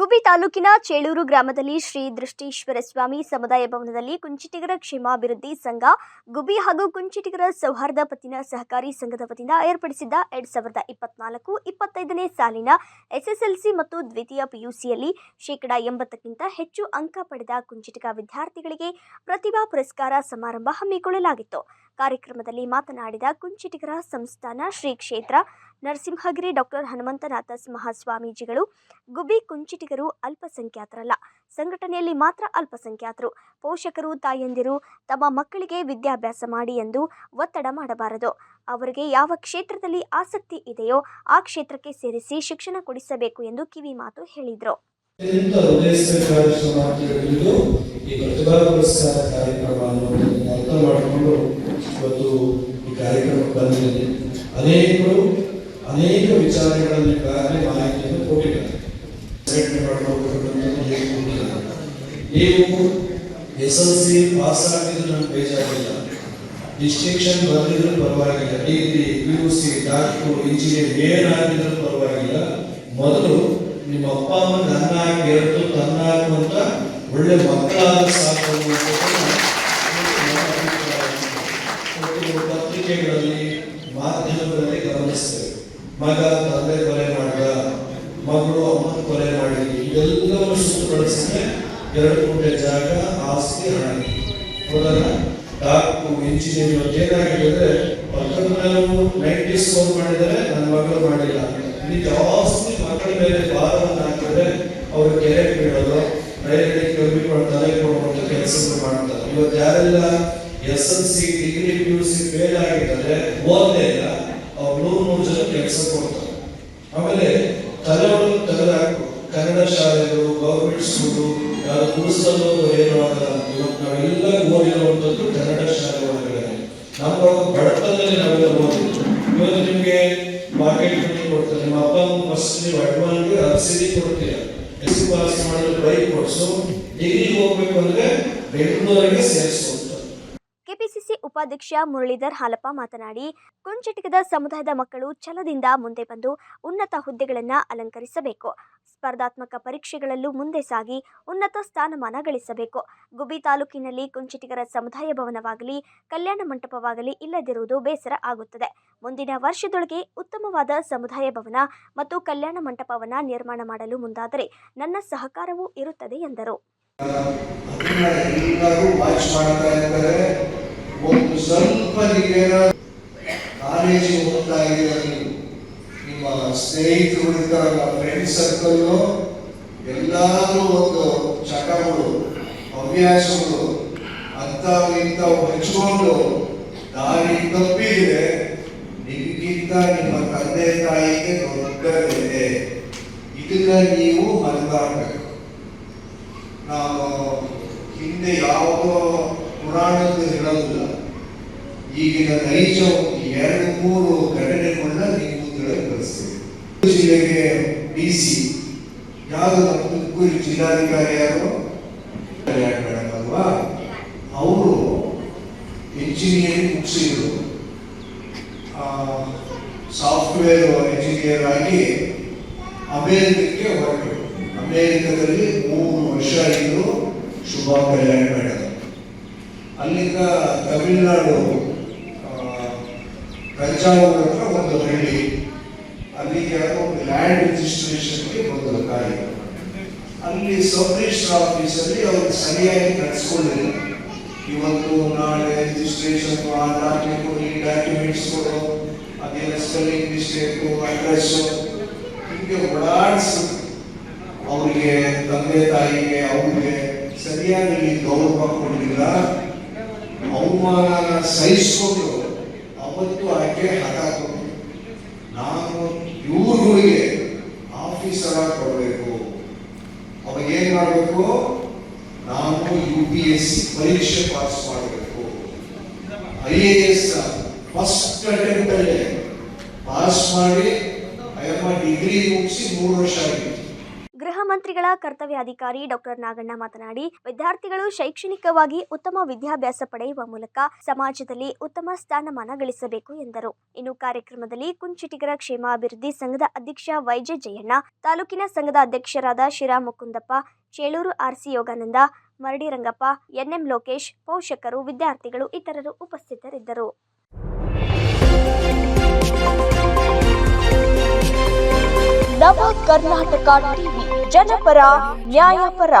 ಗುಬ್ಬಿ ತಾಲೂಕಿನ ಚೇಳೂರು ಗ್ರಾಮದಲ್ಲಿ ಶ್ರೀ ದೃಷ್ಟೀಶ್ವರ ಸ್ವಾಮಿ ಸಮುದಾಯ ಭವನದಲ್ಲಿ ಕುಂಚಿಟಿಗರ ಕ್ಷೇಮಾಭಿವೃದ್ಧಿ ಸಂಘ ಗುಬಿ ಹಾಗೂ ಕುಂಚಿಟಿಗರ ಸೌಹಾರ್ದ ಪತ್ತಿನ ಸಹಕಾರಿ ಸಂಘದ ವತಿಯಿಂದ ಏರ್ಪಡಿಸಿದ್ದ ಎರಡ್ ಸಾವಿರದ ಇಪ್ಪತ್ನಾಲ್ಕು ಇಪ್ಪತ್ತೈದನೇ ಸಾಲಿನ ಎಸ್ಎಸ್ಎಲ್ಸಿ ಮತ್ತು ದ್ವಿತೀಯ ಪಿಯುಸಿಯಲ್ಲಿ ಶೇಕಡಾ ಎಂಬತ್ತಕ್ಕಿಂತ ಹೆಚ್ಚು ಅಂಕ ಪಡೆದ ಕುಂಚಿಟಿಗ ವಿದ್ಯಾರ್ಥಿಗಳಿಗೆ ಪ್ರತಿಭಾ ಪುರಸ್ಕಾರ ಸಮಾರಂಭ ಹಮ್ಮಿಕೊಳ್ಳಲಾಗಿತ್ತು. ಕಾರ್ಯಕ್ರಮದಲ್ಲಿ ಮಾತನಾಡಿದ ಕುಂಚಿಟಿಗರ ಸಂಸ್ಥಾನ ಶ್ರೀ ಕ್ಷೇತ್ರ ನರಸಿಂಹಗಿರಿ ಡಾಕ್ಟರ್ ಹನುಮಂತನಾಥ ಮಹಾಸ್ವಾಮೀಜಿಗಳು, ಗುಬ್ಬಿ ಕುಂಚಿಟಿಗರು ಅಲ್ಪಸಂಖ್ಯಾತರಲ್ಲ. ಸಂಘಟನೆಯಲ್ಲಿ ಮಾತ್ರ ಅಲ್ಪಸಂಖ್ಯಾತರು. ಪೋಷಕರು, ತಾಯಂದಿರು ತಮ್ಮ ಮಕ್ಕಳಿಗೆ ವಿದ್ಯಾಭ್ಯಾಸ ಮಾಡಿ ಎಂದು ಒತ್ತಡ ಮಾಡಬಾರದು. ಅವರಿಗೆ ಯಾವ ಕ್ಷೇತ್ರದಲ್ಲಿ ಆಸಕ್ತಿ ಇದೆಯೋ ಆ ಕ್ಷೇತ್ರಕ್ಕೆ ಸೇರಿಸಿ ಶಿಕ್ಷಣ ಕೊಡಿಸಬೇಕು ಎಂದು ಕಿವಿ ಮಾತು ಹೇಳಿದರು. ಕಾರ್ಯಕ್ರಮವನ್ನು ಅನೇಕ ವಿಚಾರಗಳಲ್ಲಿ ಈಗಾಗಲೇ ಮಾಹಿತಿಯನ್ನು ಕೊಟ್ಟಿದ್ದಾರೆ. ನೀವು ಎಸ್ ಎಲ್ ಸಿ ಪಾಸ್ ಆಗಿದ್ರು ನಮ್ಗೆ ಬೇಜಾರಿಲ್ಲ ಡಿಸ್ಟಿಂಕ್ಷನ್ ಬಂದಿದ್ರು ಪರವಾಗಿಲ್ಲ. Degree P U C doctor, engineer ಏನಾಗಿದ್ರು ಪರವಾಗಿಲ್ಲ. ಮೊದಲು ನಿಮ್ಮ ಅಪ್ಪ ಅಮ್ಮ ನನ್ನ ಎರಡು ತನ್ನ ಆಗುವಂತ ಒಳ್ಳೆ ಮಕ್ಕಳಾದ ಸಾಕು ಮಗ, ತಂದೆ ಕೊಲೆ ಮಾಡಿದ, ಮಗಳು, ಅಮ್ಮನ ಕೊಲೆ ಮಾಡಿದ್ವಿ ಇದೆಲ್ಲವನ್ನು ಸುತ್ತುಗೊಳಿಸಿದ್ರೆ ಎರಡು ಗುಂಟೆ ಜಾಗ, ಆಸ್ತಿ, ಹಣ. ಹೌದಲ್ಲ ಡಾಕ್ಟರ್, ಇಂಜಿನಿಯರ್ ಇವತ್ತು ಏನಾಗಿದೆ ಅಂದ್ರೆ ಪಕ್ಕದ ಮೇಲೆ ನೈಂಟಿ ಮಾಡಿದರೆ ನನ್ನ ಮಗಳು ಮಾಡಿಲ್ಲ. ಇಲ್ಲಿ ಜಾಸ್ತಿ ಮಕ್ಕಳ ಮೇಲೆ ಭಾರವನ್ನು ಹಾಕಿದ್ರೆ ಅವರು ಕೆರೆ ಬೀಳೋದು, ರೈಲ್ವೆ ಕಮ್ಮಿ ತಲೆ ಕೊಡುವಂತ ಕೆಲಸಗಳು ಮಾಡ್ತಾರೆ. ಇವತ್ತು ಯಾರೆಲ್ಲ S L C degree P U C fail ಆಗಿದ್ದಾರೆ, ಓದಲೇ ಇಲ್ಲ. ನೂರು ನೂರು ಜನ ಕೆಲಸ ಕೊಡ್ತಾರೆ ಆಮೇಲೆ ತಲೆಗಳು ತೆಗೆದಾಕು ಕನ್ನಡ ಶಾಲೆಗಳು ಗೌರ್ಮೆಂಟ್ ಸ್ಕೂಲು ಯಾರು ಗುರುಸಲು ಏನು ಆಗಲ್ಲ ನಾವೆಲ್ಲ ಓದಿರುವಂಥದ್ದು ಕನ್ನಡ ಶಾಲೆ ಒಳಗಡೆ. ನಮ್ಮ ಬಡತನದಲ್ಲಿ ನಾವೆಲ್ಲ ಓದಿದ್ದು. ಇವತ್ತು ನಿಮಗೆ ಮಾರ್ಕೆಟ್ ಮನಿ ಕೊಡ್ತಾರೆ. ನಿಮ್ಮ ಅಪ್ಪ, ಅಮ್ಮ ಫಸ್ಟ್ ನೀವು ಅಡ್ವಾನ್ಗೆ ಸಬ್ಸಿಡಿ ಕೊಡ್ತೀರ. ಎಸ್ ಪಾಸ್ ಮಾಡಿದ್ರೆ ಬೈಕ್ ಕೊಡಿಸು ಡಿಗ್ರಿ ಹೋಗ್ಬೇಕು ಅಂದ್ರೆ ಬೆಂಗಳೂರಿಗೆ ಕೆಪಿಸಿಸಿ ಉಪಾಧ್ಯಕ್ಷ ಮುರಳೀಧರ್ ಹಾಲಪ್ಪ ಮಾತನಾಡಿ ಕುಂಚಿಟಿಗದ ಸಮುದಾಯದ ಮಕ್ಕಳು ಛಲದಿಂದ ಮುಂದೆ ಬಂದು ಉನ್ನತ ಹುದ್ದೆಗಳನ್ನು ಅಲಂಕರಿಸಬೇಕು. ಸ್ಪರ್ಧಾತ್ಮಕ ಪರೀಕ್ಷೆಗಳಲ್ಲೂ ಮುಂದೆ ಸಾಗಿ ಉನ್ನತ ಸ್ಥಾನಮಾನ ಗಳಿಸಬೇಕು. ಗುಬ್ಬಿ ತಾಲೂಕಿನಲ್ಲಿ ಕುಂಚಿಟಿಗರ ಸಮುದಾಯ ಭವನವಾಗಲಿ, ಕಲ್ಯಾಣ ಮಂಟಪವಾಗಲಿ ಇಲ್ಲದಿರುವುದು ಬೇಸರ ಆಗುತ್ತದೆ. ಮುಂದಿನ ವರ್ಷದೊಳಗೆ ಉತ್ತಮವಾದ ಸಮುದಾಯ ಭವನ ಮತ್ತು ಕಲ್ಯಾಣ ಮಂಟಪವನ್ನ ನಿರ್ಮಾಣ ಮಾಡಲು ಮುಂದಾದರೆ ನನ್ನ ಸಹಕಾರವೂ ಇರುತ್ತದೆ ಎಂದರು. ಒಂದು ಸ್ವಲ್ಪ ನೀವೇನ ಕಾಲೇಜಿಗೆ ಹೋಗ್ತಾ ಇದ್ದೀರ ನಿಮ್ಮ ಸ್ನೇಹಿತರು ಇರ್ತಾರಲ್ಲ ಫ್ರೆಂಡ್ ಸರ್ಕಲ್ ಎಲ್ಲಾದ್ರೂ ಒಂದು ಚಟಗಳು, ಹವ್ಯಾಸಗಳು, ಅಂಥವು ಇಂಥವು ಹಂಚ್ಕೊಂಡು ದಾರಿ ತಪ್ಪಿದ್ರೆ ನಿಮಗಿಂತ ನಿಮ್ಮ ತಂದೆ ತಾಯಿಗೆ ದೊಡ್ಡ ಬೆಲೆ ಇದನ್ನ ನೀವು ಮನಗಾಡ್ಬೇಕು ನಾವು ಹಿಂದೆ ಯಾವುದೋ ಪುರಾಣದ ಹೇಳೋದಿಲ್ಲ ಈಗಿನ ನೈಜ ಎರಡು ಮೂರು ಘಟನೆಗಳನ್ನ ನೀವು ಮುಂದೆ ಜಿಲ್ಲೆಗೆ ಡಿ ಸಿ, ಯಾವುದು ನಮ್ಮ ತುಮಕೂರು ಜಿಲ್ಲಾಧಿಕಾರಿ ಯಾರು? ಮೇಡಮ್ ಅಲ್ವಾ? ಅವರು ಇಂಜಿನಿಯರಿಂಗ್ ಮುಗಿಸಿದ್ರು. ಸಾಫ್ಟ್ವೇರ್ ಇಂಜಿನಿಯರ್ ಆಗಿ ಅಮೇರಿಕಕ್ಕೆ ಹೊರಟರು. ಅಮೇರಿಕದಲ್ಲಿ ಮೂರು ವರ್ಷ ಇದ್ರು ಶುಭ ಕಲ್ಯಾಣ ಮೇಡಮ್ ಅಲ್ಲಿಂದ ತಮಿಳುನಾಡು ತಂಜಾವೂರು ಒಂದು ಹಳ್ಳಿ ಯಾವುದೋ ಒಂದು ಲ್ಯಾಂಡ್ ರಿಜಿಸ್ಟ್ರೇಷನ್ಗೆ ಬಂದ ಕಾಯಿ. ಅಲ್ಲಿ ಸಬ್ ರಿಜಿಸ್ಟರ್ ಆಫೀಸಲ್ಲಿ ಅವರು ಸರಿಯಾಗಿ ನಡೆಸ್ಕೊಂಡಿಲ್ಲ ಇವತ್ತು, ನಾಳೆ ರಿಜಿಸ್ಟ್ರೇಷನ್ ಆ ಕೊಡಿ ಡಾಕ್ಯುಮೆಂಟ್ಸ್ ಕೊಡು, ಅದೆಲ್ಲ ಸ್ಪೆಲ್ಲಿಂಗ್ ಮಿಸ್ಟೇಕು ಅಡ್ರೆಸ್ಸು ಹೀಗೆ ಓಡಾಡಿಸಿ ಅವರಿಗೆ, ತಂದೆ ತಾಯಿಗೆ, ಅವ್ರಿಗೆ ಸರಿಯಾಗಿ ಗೌರವ ಕೊಡಲಿಲ್ಲ. ಅವಮಾನ ಸಹಿಸ್ಕೊಂಡು ಅವತ್ತು ಆಕೆ ಹಠಾತು ನಾನು ಇವ್ರಿಗೆ ಆಫೀಸರ್ ಆಗಿ ಕೊಡಬೇಕು. ಅವಾಗ ಏನ್ ಮಾಡಬೇಕು? ನಾನು ಯು ಪಿ ಎಸ್ ಸಿ ಪರೀಕ್ಷೆ ಪಾಸ್ ಮಾಡಬೇಕು. I A S first attempt ಅಲ್ಲೇ ಪಾಸ್ ಮಾಡಿ ಅಯ್ಯಮ್ಮ ಡಿಗ್ರಿ ಮುಗಿಸಿ ಮೂರು ವರ್ಷ ಗೃಹ ಮುಖ್ಯಮಂತ್ರಿಗಳ ಕರ್ತವ್ಯಾಧಿಕಾರಿ ಡಾಕ್ಟರ್ ನಾಗಣ್ಣ ಮಾತನಾಡಿ, ವಿದ್ಯಾರ್ಥಿಗಳು ಶೈಕ್ಷಣಿಕವಾಗಿ ಉತ್ತಮ ವಿದ್ಯಾಭ್ಯಾಸ ಪಡೆಯುವ ಮೂಲಕ ಸಮಾಜದಲ್ಲಿ ಉತ್ತಮ ಸ್ಥಾನಮಾನ ಗಳಿಸಬೇಕು ಎಂದರು. ಇನ್ನು ಕಾರ್ಯಕ್ರಮದಲ್ಲಿ ಕುಂಚಿಟಿಗರ ಕ್ಷೇಮಾಭಿವೃದ್ಧಿ ಸಂಘದ ಅಧ್ಯಕ್ಷ ವೈಜೆ ಜಯಣ್ಣ, ತಾಲೂಕಿನ ಸಂಘದ ಅಧ್ಯಕ್ಷರಾದ ಶಿರಾ ಮುಕುಂದಪ್ಪ, ಚೇಳೂರು ಆರ್ಸಿ ಯೋಗಾನಂದ, ಮರಡಿ ರಂಗಪ್ಪ, ಎನ್ಎಂ ಲೋಕೇಶ್, ಪೋಷಕರು, ವಿದ್ಯಾರ್ಥಿಗಳು ಇತರರು ಉಪಸ್ಥಿತರಿದ್ದರು. ನವ ಕರ್ನಾಟಕ ಜನಪರ ನ್ಯಾಯಪರ.